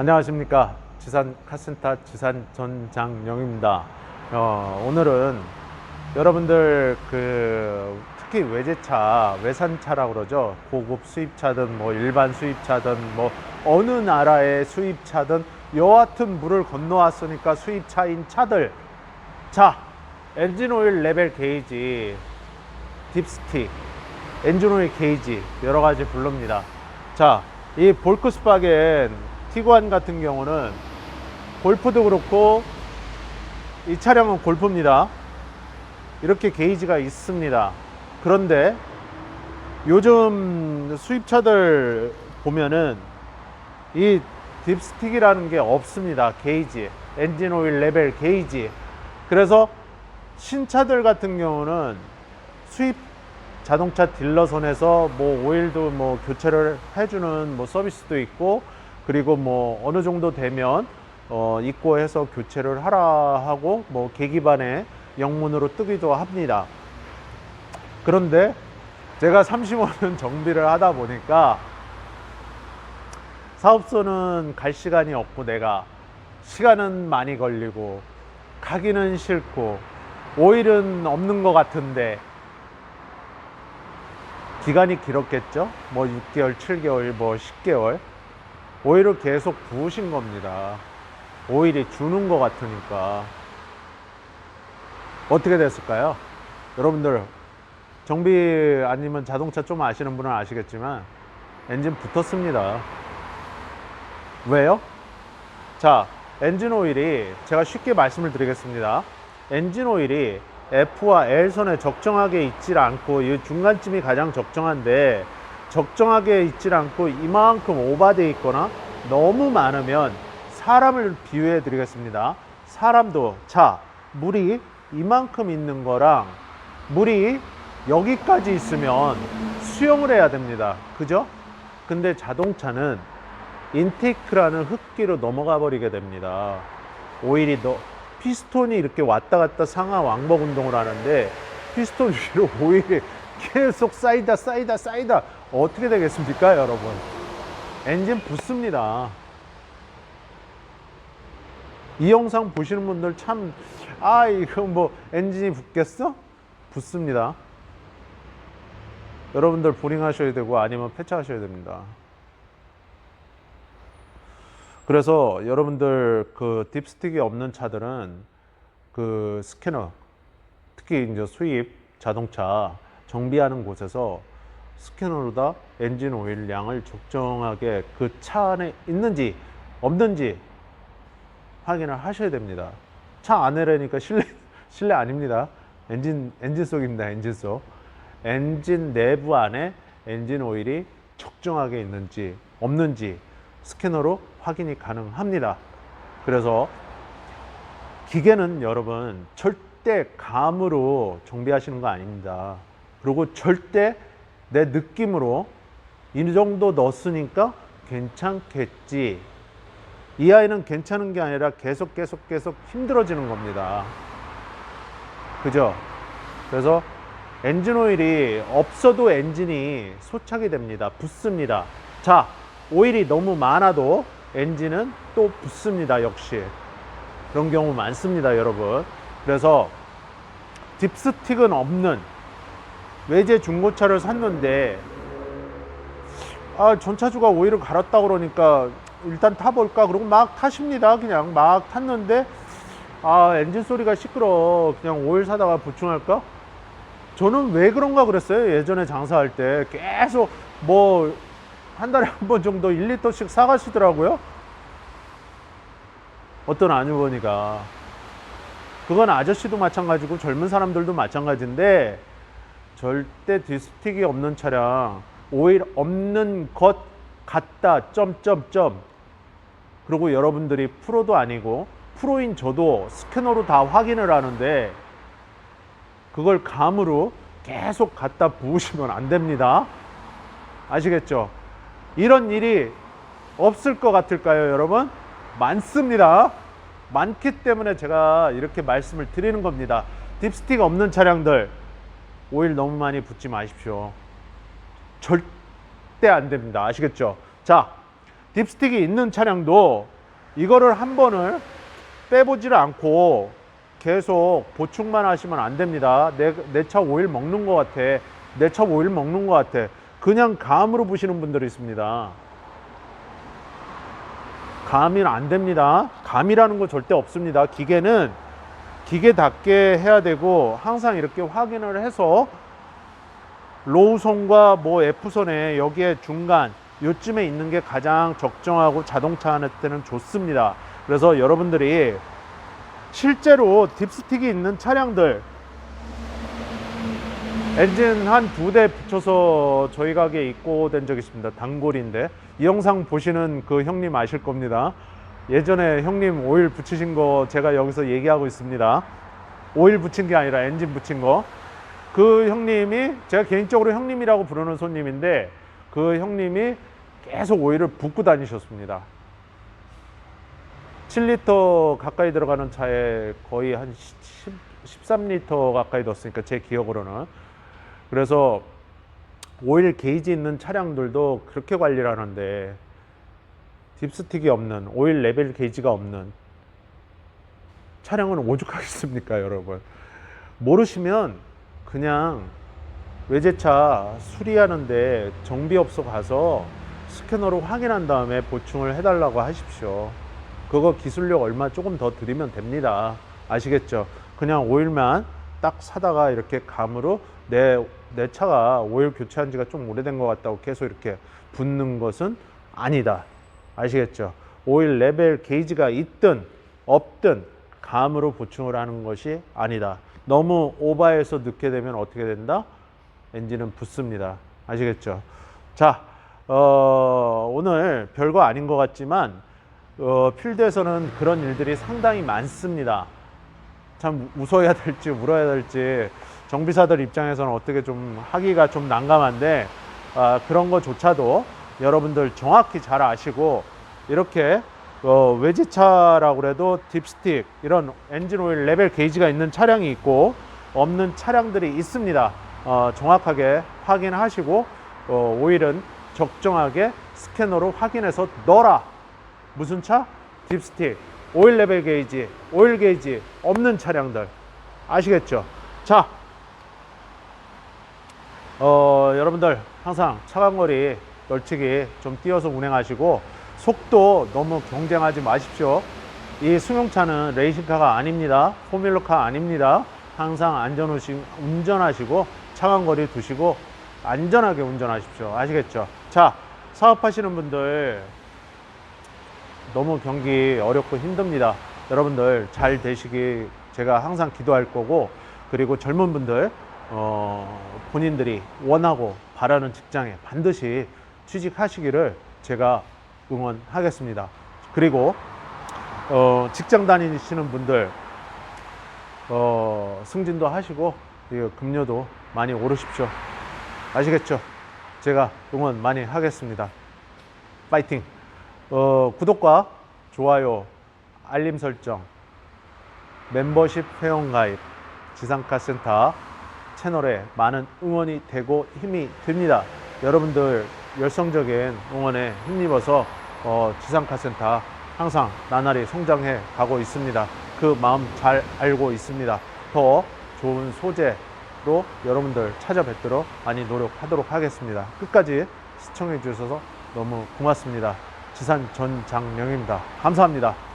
안녕하십니까 지산 카센터 지산 전장영입니다. 어, 오늘은 여러분들 그 특히 외제차, 외산차라고 그러죠. 고급 수입차든 뭐 일반 수입차든 뭐 어느 나라의 수입차든 여하튼 물을 건너왔으니까 수입차인 차들. 자, 엔진 오일 레벨 게이지, 딥스틱, 엔진 오일 게이지 여러 가지 부릅니다. 자, 이 볼크스바겐 티구안 같은 경우는 골프도 그렇고 이 차량은 골프입니다. 이렇게 게이지가 있습니다. 그런데 요즘 수입차들 보면은 이 딥스틱이라는 게 없습니다. 게이지, 엔진 오일 레벨 게이지. 그래서 신차들 같은 경우는 수입 자동차 딜러 선에서 뭐 오일도 뭐 교체를 해주는 뭐 서비스도 있고 그리고 뭐 어느 정도 되면 어 입고 해서 교체를 하라 하고 뭐 계기반에 영문으로 뜨기도 합니다. 그런데 제가 30원은 정비를 하다 보니까 사업소는 갈 시간이 없고 내가 시간은 많이 걸리고 가기는 싫고 오일은 없는 것 같은데 기간이 길었겠죠? 뭐 6개월, 7개월, 뭐 10개월. 오일을 계속 부으신 겁니다. 오일이 주는 것 같으니까. 어떻게 됐을까요? 여러분들, 정비 아니면 자동차 좀 아시는 분은 아시겠지만, 엔진 붙었습니다. 왜요? 자, 엔진 오일이, 제가 쉽게 말씀을 드리겠습니다. 엔진 오일이 F와 L선에 적정하게 있질 않고 이 중간쯤이 가장 적정한데 적정하게 있질 않고 이만큼 오바돼 있거나 너무 많으면 사람을 비유해 드리겠습니다. 사람도 자 물이 이만큼 있는 거랑 물이 여기까지 있으면 수영을 해야 됩니다. 그죠? 근데 자동차는 인테이크라는 흡기로 넘어가 버리게 됩니다. 오일이 너, 피스톤이 이렇게 왔다 갔다 상하 왕복 운동을 하는데 피스톤 위로 오일이 계속 쌓이다 쌓이다 쌓이다 어떻게 되겠습니까 여러분? 엔진 붙습니다. 이 영상 보시는 분들 참 아 이거 뭐 엔진이 붙겠어? 붙습니다. 여러분들 보링 하셔야 되고 아니면 폐차하셔야 됩니다. 그래서 여러분들 그 딥스틱이 없는 차들은 그 스캐너 특히 이제 수입 자동차 정비하는 곳에서 스캐너로 다 엔진 오일 양을 적정하게 그 차 안에 있는지 없는지 확인을 하셔야 됩니다. 차 안에라니까 실내 실내 아닙니다. 엔진 엔진 속입니다. 엔진 속. 엔진 내부 안에 엔진 오일이 적정하게 있는지 없는지 스캐너로 확인이 가능합니다. 그래서 기계는 여러분 절대 감으로 정비하시는 거 아닙니다. 그리고 절대 내 느낌으로 이 정도 넣었으니까 괜찮겠지. 이 아이는 괜찮은 게 아니라 계속 계속 계속 힘들어지는 겁니다. 그죠? 그래서 엔진 오일이 없어도 엔진이 소착이 됩니다. 붙습니다. 자, 오일이 너무 많아도 엔진은 또 붙습니다. 역시. 그런 경우 많습니다, 여러분. 그래서 딥스틱은 없는 외제 중고차를 샀는데 아, 전차주가 오일을 갈았다 그러니까 일단 타볼까 그러고 막 타십니다. 그냥 막 탔는데 아, 엔진 소리가 시끄러. 그냥 오일 사다가 보충할까? 저는 왜 그런가 그랬어요. 예전에 장사할 때 계속 뭐 한 달에 한 번 정도 1리터씩 사가시더라고요. 어떤 아주버니가. 그건 아저씨도 마찬가지고 젊은 사람들도 마찬가지인데 절대 디스틱이 없는 차량, 오일 없는 것 같다. 점점점. 그리고 여러분들이 프로도 아니고 프로인 저도 스캐너로 다 확인을 하는데 그걸 감으로 계속 갖다 부으시면 안 됩니다. 아시겠죠? 이런 일이 없을 것 같을까요, 여러분? 많습니다. 많기 때문에 제가 이렇게 말씀을 드리는 겁니다. 딥스틱 없는 차량들 오일 너무 많이 붓지 마십시오. 절대 안 됩니다. 아시겠죠? 자, 딥스틱이 있는 차량도 이거를 한 번을 빼보지를 않고 계속 보충만 하시면 안 됩니다. 내 차 오일 먹는 것 같아. 내 차 오일 먹는 것 같아. 그냥 감으로 보시는 분들이 있습니다. 감이 안 됩니다. 감이라는 거 절대 없습니다. 기계는 기계답게 해야 되고 항상 이렇게 확인을 해서 로우선과 뭐 F선에 여기에 중간 요쯤에 있는 게 가장 적정하고 자동차 하는 때는 좋습니다. 그래서 여러분들이 실제로 딥스틱이 있는 차량들 엔진 한 두 대 붙여서 저희 가게에 입고된 적이 있습니다. 단골인데 이 영상 보시는 그 형님 아실 겁니다. 예전에 형님 오일 붙이신 거 제가 여기서 얘기하고 있습니다. 오일 붙인 게 아니라 엔진 붙인 거. 그 형님이 제가 개인적으로 형님이라고 부르는 손님인데 그 형님이 계속 오일을 붓고 다니셨습니다. 7리터 가까이 들어가는 차에 거의 한 10, 13리터 가까이 넣었으니까 제 기억으로는 그래서 오일 게이지 있는 차량들도 그렇게 관리를 하는데 딥스틱이 없는 오일 레벨 게이지가 없는 차량은 오죽하겠습니까 여러분? 모르시면 그냥 외제차 수리하는데 정비업소 가서 스캐너로 확인한 다음에 보충을 해달라고 하십시오. 그거 기술력 얼마 조금 더 드리면 됩니다. 아시겠죠? 그냥 오일만 딱 사다가 이렇게 감으로 내, 내 차가 오일 교체한 지가 좀 오래된 것 같다고 계속 이렇게 붙는 것은 아니다. 아시겠죠? 오일 레벨 게이지가 있든 없든 감으로 보충을 하는 것이 아니다. 너무 오버해서 넣게 되면 어떻게 된다? 엔진은 붙습니다. 아시겠죠? 자, 어, 오늘 별거 아닌 것 같지만 어, 필드에서는 그런 일들이 상당히 많습니다. 참 웃어야 될지 울어야 될지 정비사들 입장에서는 어떻게 좀 하기가 좀 난감한데 아, 그런 거조차도 여러분들 정확히 잘 아시고 이렇게 어, 외제차라고 그래도 딥스틱 이런 엔진 오일 레벨 게이지가 있는 차량이 있고 없는 차량들이 있습니다. 어, 정확하게 확인하시고 어, 오일은 적정하게 스캐너로 확인해서 넣어라. 무슨 차? 딥스틱, 오일 레벨 게이지, 오일 게이지 없는 차량들 아시겠죠? 자, 어, 여러분들 항상 차간거리 널찍이 좀 띄어서 운행하시고 속도 너무 경쟁하지 마십시오. 이 승용차는 레이싱카가 아닙니다. 포뮬러카 아닙니다. 항상 안전 운전하시고 차간 거리 두시고 안전하게 운전하십시오. 아시겠죠? 자, 사업하시는 분들 너무 경기 어렵고 힘듭니다. 여러분들 잘 되시기 제가 항상 기도할 거고 그리고 젊은 분들 어, 본인들이 원하고 바라는 직장에 반드시 취직하시기를 제가 응원하겠습니다. 그리고 어, 직장 다니시는 분들 어, 승진도 하시고 이 급료도 많이 오르십시오. 아시겠죠? 제가 응원 많이 하겠습니다. 파이팅! 어, 구독과 좋아요, 알림 설정, 멤버십 회원 가입, 지상카 센터 채널에 많은 응원이 되고 힘이 됩니다. 여러분들 열성적인 응원에 힘입어서 어, 지상카센터 항상 나날이 성장해 가고 있습니다. 그 마음 잘 알고 있습니다. 더 좋은 소재로 여러분들 찾아뵙도록 많이 노력하도록 하겠습니다. 끝까지 시청해 주셔서 너무 고맙습니다. 지산 전장령입니다. 감사합니다.